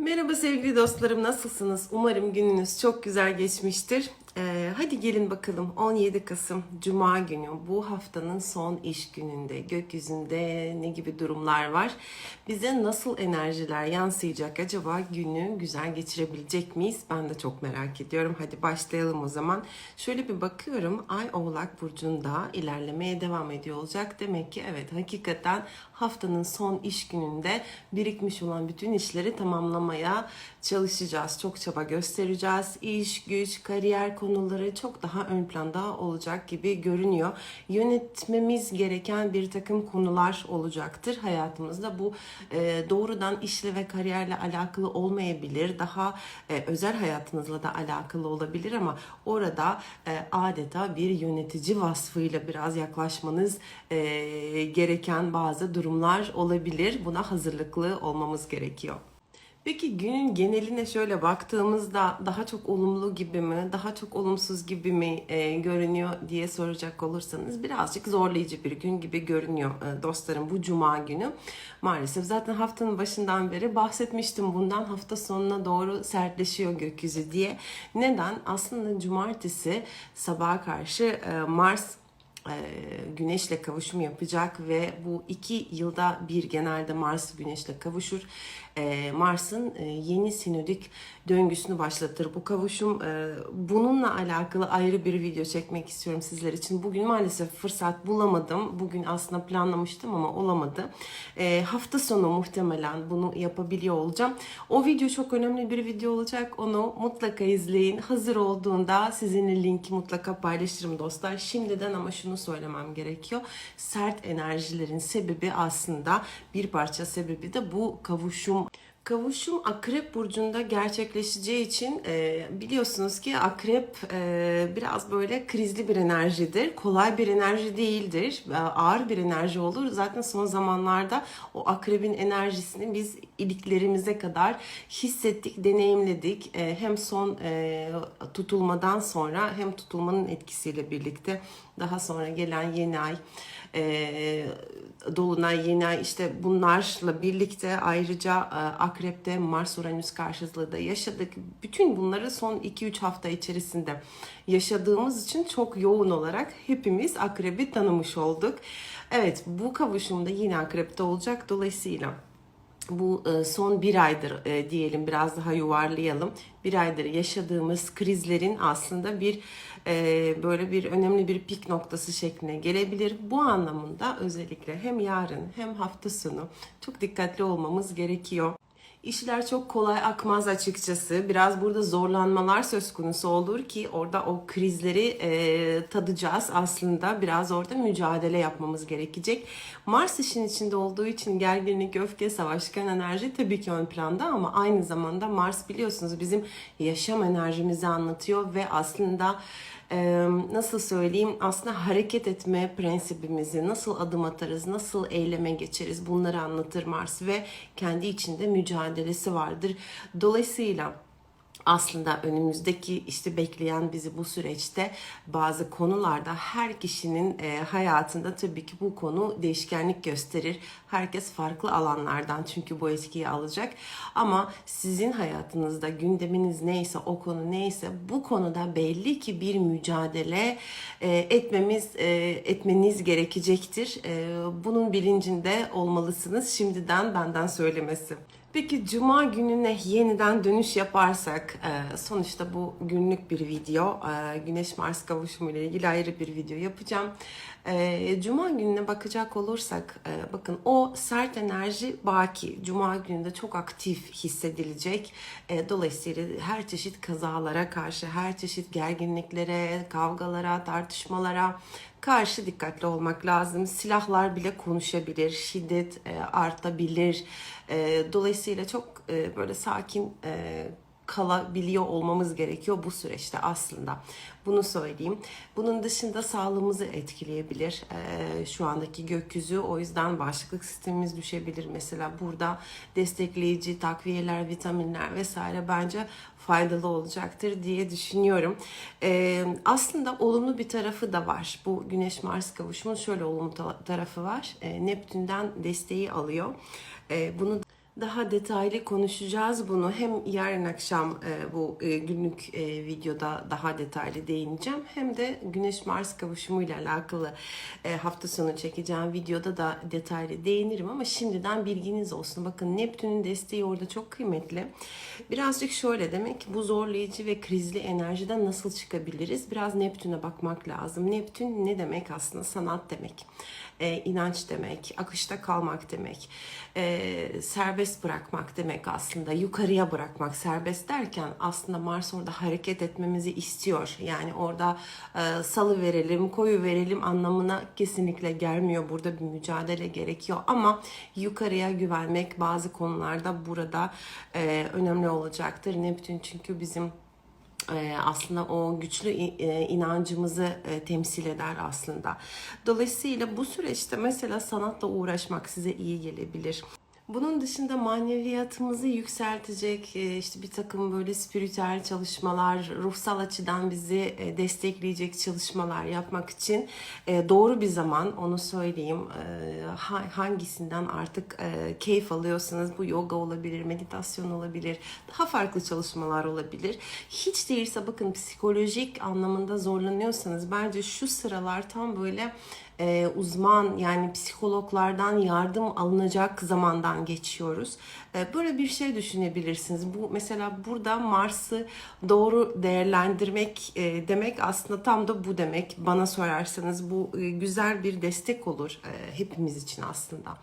Merhaba sevgili dostlarım nasılsınız? Umarım gününüz çok güzel geçmiştir. Ee, hadi gelin bakalım 17 Kasım Cuma günü bu haftanın son iş gününde gökyüzünde ne gibi durumlar var? Bize nasıl enerjiler yansıyacak acaba günü güzel geçirebilecek miyiz? Ben de çok merak ediyorum. Hadi başlayalım o zaman. Şöyle bir bakıyorum Ay Oğlak Burcu'nda ilerlemeye devam ediyor olacak. Demek ki evet hakikaten haftanın son iş gününde birikmiş olan bütün işleri tamamlamaya çalışacağız. Çok çaba göstereceğiz. İş, güç, kariyer konuları çok daha ön planda olacak gibi görünüyor. Yönetmemiz gereken bir takım konular olacaktır hayatımızda. Bu e, doğrudan işle ve kariyerle alakalı olmayabilir. Daha e, özel hayatınızla da alakalı olabilir ama orada e, adeta bir yönetici vasfıyla biraz yaklaşmanız e, gereken bazı durumlar olabilir. Buna hazırlıklı olmamız gerekiyor. Peki günün geneline şöyle baktığımızda daha çok olumlu gibi mi, daha çok olumsuz gibi mi e, görünüyor diye soracak olursanız birazcık zorlayıcı bir gün gibi görünüyor e, dostlarım bu cuma günü. Maalesef zaten haftanın başından beri bahsetmiştim bundan hafta sonuna doğru sertleşiyor gökyüzü diye. Neden? Aslında cumartesi sabaha karşı e, Mars güneşle kavuşum yapacak ve bu iki yılda bir genelde Mars güneşle kavuşur. E, Mars'ın e, yeni sinodik döngüsünü başlatır. Bu kavuşum e, bununla alakalı ayrı bir video çekmek istiyorum sizler için. Bugün maalesef fırsat bulamadım. Bugün aslında planlamıştım ama olamadı. E, hafta sonu muhtemelen bunu yapabiliyor olacağım. O video çok önemli bir video olacak. Onu mutlaka izleyin. Hazır olduğunda sizinle linki mutlaka paylaşırım dostlar. Şimdiden ama şunu söylemem gerekiyor. Sert enerjilerin sebebi aslında bir parça sebebi de bu kavuşum Kavuşum Akrep Burcu'nda gerçekleşeceği için e, biliyorsunuz ki Akrep e, biraz böyle krizli bir enerjidir. Kolay bir enerji değildir. E, ağır bir enerji olur. Zaten son zamanlarda o Akrebin enerjisini biz iliklerimize kadar hissettik, deneyimledik. E, hem son e, tutulmadan sonra hem tutulmanın etkisiyle birlikte daha sonra gelen yeni ay e, Dolunay, Yeni Ay işte bunlarla birlikte ayrıca e, Akrep'te Mars Uranüs karşıtlığı da yaşadık. Bütün bunları son 2-3 hafta içerisinde yaşadığımız için çok yoğun olarak hepimiz Akrep'i tanımış olduk. Evet bu kavuşumda yine Akrep'te olacak. Dolayısıyla bu e, son bir aydır e, diyelim biraz daha yuvarlayalım. Bir aydır yaşadığımız krizlerin aslında bir e, böyle bir önemli bir pik noktası şekline gelebilir. Bu anlamında özellikle hem yarın hem hafta sonu çok dikkatli olmamız gerekiyor. İşler çok kolay akmaz açıkçası. Biraz burada zorlanmalar söz konusu olur ki orada o krizleri e, tadacağız aslında. Biraz orada mücadele yapmamız gerekecek. Mars işin içinde olduğu için gerginlik, öfke, savaşkan enerji tabii ki ön planda ama aynı zamanda Mars biliyorsunuz bizim yaşam enerjimizi anlatıyor ve aslında nasıl söyleyeyim aslında hareket etme prensibimizi nasıl adım atarız, nasıl eyleme geçeriz bunları anlatır Mars ve kendi içinde mücadelesi vardır. Dolayısıyla aslında önümüzdeki işte bekleyen bizi bu süreçte bazı konularda her kişinin e, hayatında tabii ki bu konu değişkenlik gösterir. Herkes farklı alanlardan çünkü bu etkiyi alacak. Ama sizin hayatınızda gündeminiz neyse o konu neyse bu konuda belli ki bir mücadele e, etmemiz e, etmeniz gerekecektir. Bunun bilincinde olmalısınız. Şimdiden benden söylemesi. Peki cuma gününe yeniden dönüş yaparsak e, sonuçta bu günlük bir video. E, Güneş Mars kavuşumu ile ilgili ayrı bir video yapacağım. E, cuma gününe bakacak olursak bakın o sert enerji baki. Cuma gününde çok aktif hissedilecek. Dolayısıyla her çeşit kazalara karşı, her çeşit gerginliklere, kavgalara, tartışmalara karşı dikkatli olmak lazım. Silahlar bile konuşabilir, şiddet artabilir. Dolayısıyla çok böyle sakin kalabiliyor olmamız gerekiyor bu süreçte aslında. Bunu söyleyeyim. Bunun dışında sağlığımızı etkileyebilir. Ee, şu andaki gökyüzü o yüzden bağışıklık sistemimiz düşebilir. Mesela burada destekleyici takviyeler, vitaminler vesaire bence faydalı olacaktır diye düşünüyorum. Ee, aslında olumlu bir tarafı da var. Bu Güneş Mars kavuşumun şöyle olumlu tarafı var. Ee, Neptün'den desteği alıyor. Ee, bunu Daha detaylı konuşacağız bunu. Hem yarın akşam e, bu e, günlük e, videoda daha detaylı değineceğim. Hem de Güneş Mars kavuşumuyla alakalı e, hafta sonu çekeceğim videoda da detaylı değinirim ama şimdiden bilginiz olsun. Bakın Neptün'ün desteği orada çok kıymetli. Birazcık şöyle demek ki bu zorlayıcı ve krizli enerjiden nasıl çıkabiliriz? Biraz Neptün'e bakmak lazım. Neptün ne demek aslında? Sanat demek. E, inanç demek, akışta kalmak demek, e, serbest bırakmak demek aslında. Yukarıya bırakmak, serbest derken aslında Mars orada hareket etmemizi istiyor. Yani orada e, salı verelim, koyu verelim anlamına kesinlikle gelmiyor. Burada bir mücadele gerekiyor ama yukarıya güvenmek bazı konularda burada e, önemli olacaktır. Neptün çünkü bizim aslında o güçlü e, inancımızı e, temsil eder aslında. Dolayısıyla bu süreçte mesela sanatla uğraşmak size iyi gelebilir. Bunun dışında maneviyatımızı yükseltecek e, işte bir takım böyle spiritüel çalışmalar, ruhsal açıdan bizi e, destekleyecek çalışmalar yapmak için e, doğru bir zaman onu söyleyeyim. Hangisinden artık keyif alıyorsanız bu yoga olabilir, meditasyon olabilir, daha farklı çalışmalar olabilir. Hiç değilse bakın psikolojik anlamında zorlanıyorsanız bence şu sıralar tam böyle e, uzman yani psikologlardan yardım alınacak zamandan geçiyoruz. E, böyle bir şey düşünebilirsiniz. Bu mesela burada Mars'ı doğru değerlendirmek e, demek aslında tam da bu demek. Bana sorarsanız bu e, güzel bir destek olur e, hepimiz için aslında.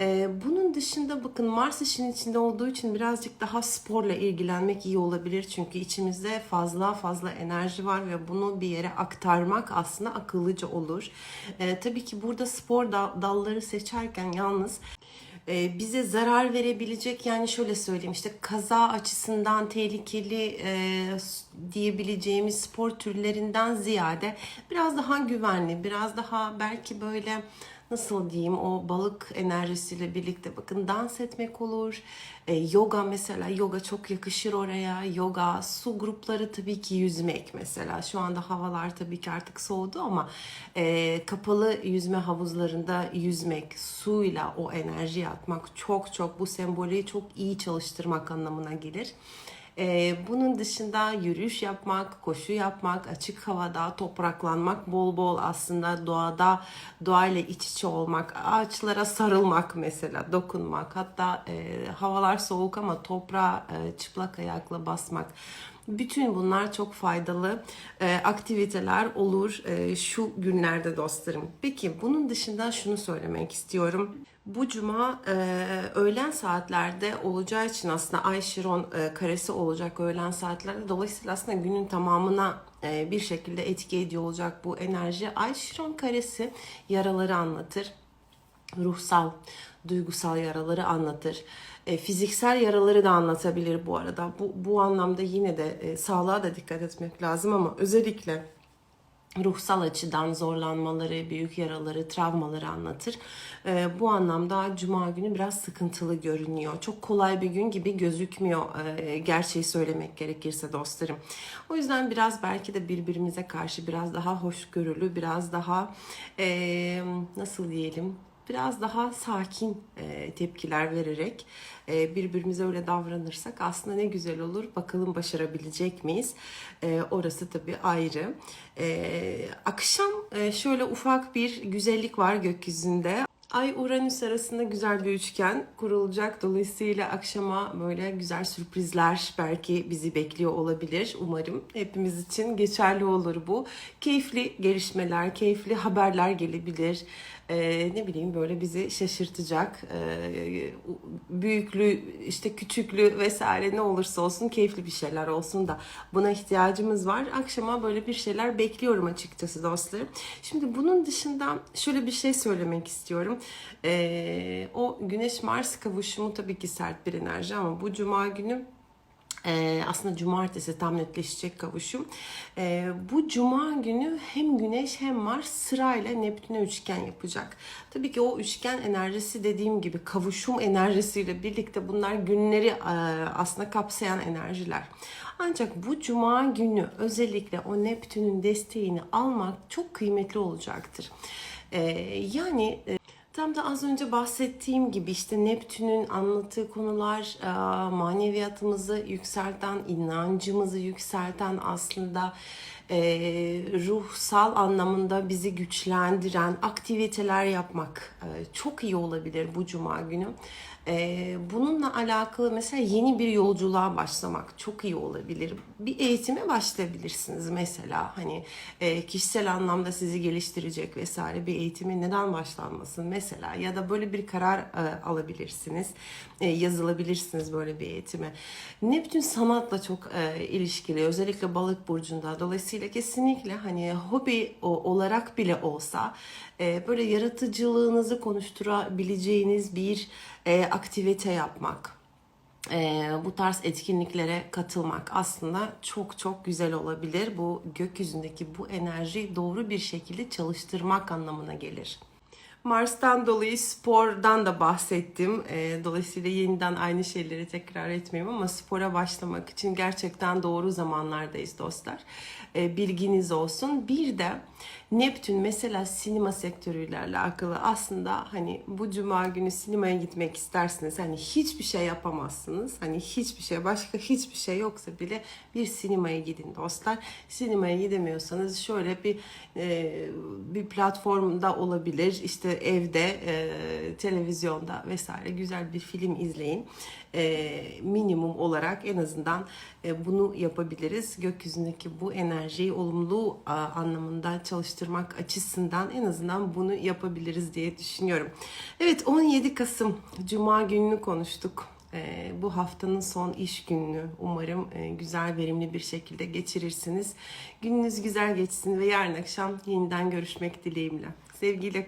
Ee, bunun dışında bakın Mars işin içinde olduğu için birazcık daha sporla ilgilenmek iyi olabilir. Çünkü içimizde fazla fazla enerji var ve bunu bir yere aktarmak aslında akıllıca olur. Ee, tabii ki burada spor dalları seçerken yalnız e, bize zarar verebilecek yani şöyle söyleyeyim işte kaza açısından tehlikeli e, diyebileceğimiz spor türlerinden ziyade biraz daha güvenli biraz daha belki böyle nasıl diyeyim o balık enerjisiyle birlikte bakın dans etmek olur. E, yoga mesela yoga çok yakışır oraya. Yoga, su grupları tabii ki yüzmek mesela. Şu anda havalar tabii ki artık soğudu ama e, kapalı yüzme havuzlarında yüzmek, suyla o enerjiyi atmak çok çok bu sembolü çok iyi çalıştırmak anlamına gelir. Bunun dışında yürüyüş yapmak, koşu yapmak, açık havada topraklanmak, bol bol aslında doğada doğayla iç içe olmak, ağaçlara sarılmak mesela, dokunmak. Hatta e, havalar soğuk ama toprağa e, çıplak ayakla basmak. Bütün bunlar çok faydalı e, aktiviteler olur e, şu günlerde dostlarım. Peki bunun dışında şunu söylemek istiyorum. Bu cuma e, öğlen saatlerde olacağı için aslında Ay Şiron e, karesi olacak öğlen saatlerde. Dolayısıyla aslında günün tamamına e, bir şekilde etki ediyor olacak bu enerji. Ay Şiron karesi yaraları anlatır. Ruhsal, duygusal yaraları anlatır. E, fiziksel yaraları da anlatabilir bu arada. Bu, bu anlamda yine de e, sağlığa da dikkat etmek lazım ama özellikle ruhsal açıdan zorlanmaları, büyük yaraları, travmaları anlatır. E, bu anlamda Cuma günü biraz sıkıntılı görünüyor. Çok kolay bir gün gibi gözükmüyor e, gerçeği söylemek gerekirse dostlarım. O yüzden biraz belki de birbirimize karşı biraz daha hoşgörülü, biraz daha e, nasıl diyelim biraz daha sakin e, tepkiler vererek e, birbirimize öyle davranırsak aslında ne güzel olur. Bakalım başarabilecek miyiz? E, orası tabii ayrı. E, akşam e, şöyle ufak bir güzellik var gökyüzünde. Ay Uranüs arasında güzel bir üçgen kurulacak. Dolayısıyla akşama böyle güzel sürprizler belki bizi bekliyor olabilir. Umarım hepimiz için geçerli olur bu. Keyifli gelişmeler, keyifli haberler gelebilir e, ne bileyim böyle bizi şaşırtacak e, büyüklü işte küçüklü vesaire ne olursa olsun keyifli bir şeyler olsun da buna ihtiyacımız var. Akşama böyle bir şeyler bekliyorum açıkçası dostlarım. Şimdi bunun dışında şöyle bir şey söylemek istiyorum. E, o Güneş Mars kavuşumu tabii ki sert bir enerji ama bu cuma günü ee, aslında cumartesi tam netleşecek kavuşum. Ee, bu cuma günü hem Güneş hem Mars sırayla Neptün'e üçgen yapacak. Tabii ki o üçgen enerjisi dediğim gibi kavuşum enerjisiyle birlikte bunlar günleri aslında kapsayan enerjiler. Ancak bu cuma günü özellikle o Neptün'ün desteğini almak çok kıymetli olacaktır. Ee, yani Tam da az önce bahsettiğim gibi işte Neptün'ün anlattığı konular e, maneviyatımızı yükselten, inancımızı yükselten aslında e, ruhsal anlamında bizi güçlendiren aktiviteler yapmak e, çok iyi olabilir bu cuma günü. E, bununla alakalı mesela yeni bir yolculuğa başlamak çok iyi olabilir. Bir eğitime başlayabilirsiniz mesela hani e, kişisel anlamda sizi geliştirecek vesaire bir eğitime neden başlanmasın mesela ya da böyle bir karar e, alabilirsiniz. E, yazılabilirsiniz böyle bir eğitime. Neptün sanatla çok e, ilişkili özellikle balık burcunda. Dolayısıyla kesinlikle hani hobi o- olarak bile olsa e, böyle yaratıcılığınızı konuşturabileceğiniz bir e, aktivite yapmak e, bu tarz etkinliklere katılmak aslında çok çok güzel olabilir. Bu gökyüzündeki bu enerjiyi doğru bir şekilde çalıştırmak anlamına gelir. Mars'tan dolayı spordan da bahsettim. E, dolayısıyla yeniden aynı şeyleri tekrar etmeyeyim ama spora başlamak için gerçekten doğru zamanlardayız dostlar. Bilginiz olsun. Bir de Neptün mesela sinema sektörüyle alakalı aslında hani bu cuma günü sinemaya gitmek istersiniz. Hani hiçbir şey yapamazsınız. Hani hiçbir şey başka hiçbir şey yoksa bile bir sinemaya gidin dostlar. Sinemaya gidemiyorsanız şöyle bir e, bir platformda olabilir. İşte evde e, televizyonda vesaire güzel bir film izleyin. E, minimum olarak en azından e, bunu yapabiliriz. Gökyüzündeki bu enerjiyi olumlu a, anlamında çalıştırmak açısından en azından bunu yapabiliriz diye düşünüyorum. Evet 17 Kasım Cuma gününü konuştuk. E, bu haftanın son iş gününü umarım e, güzel verimli bir şekilde geçirirsiniz. Gününüz güzel geçsin ve yarın akşam yeniden görüşmek dileğimle. Sevgiyle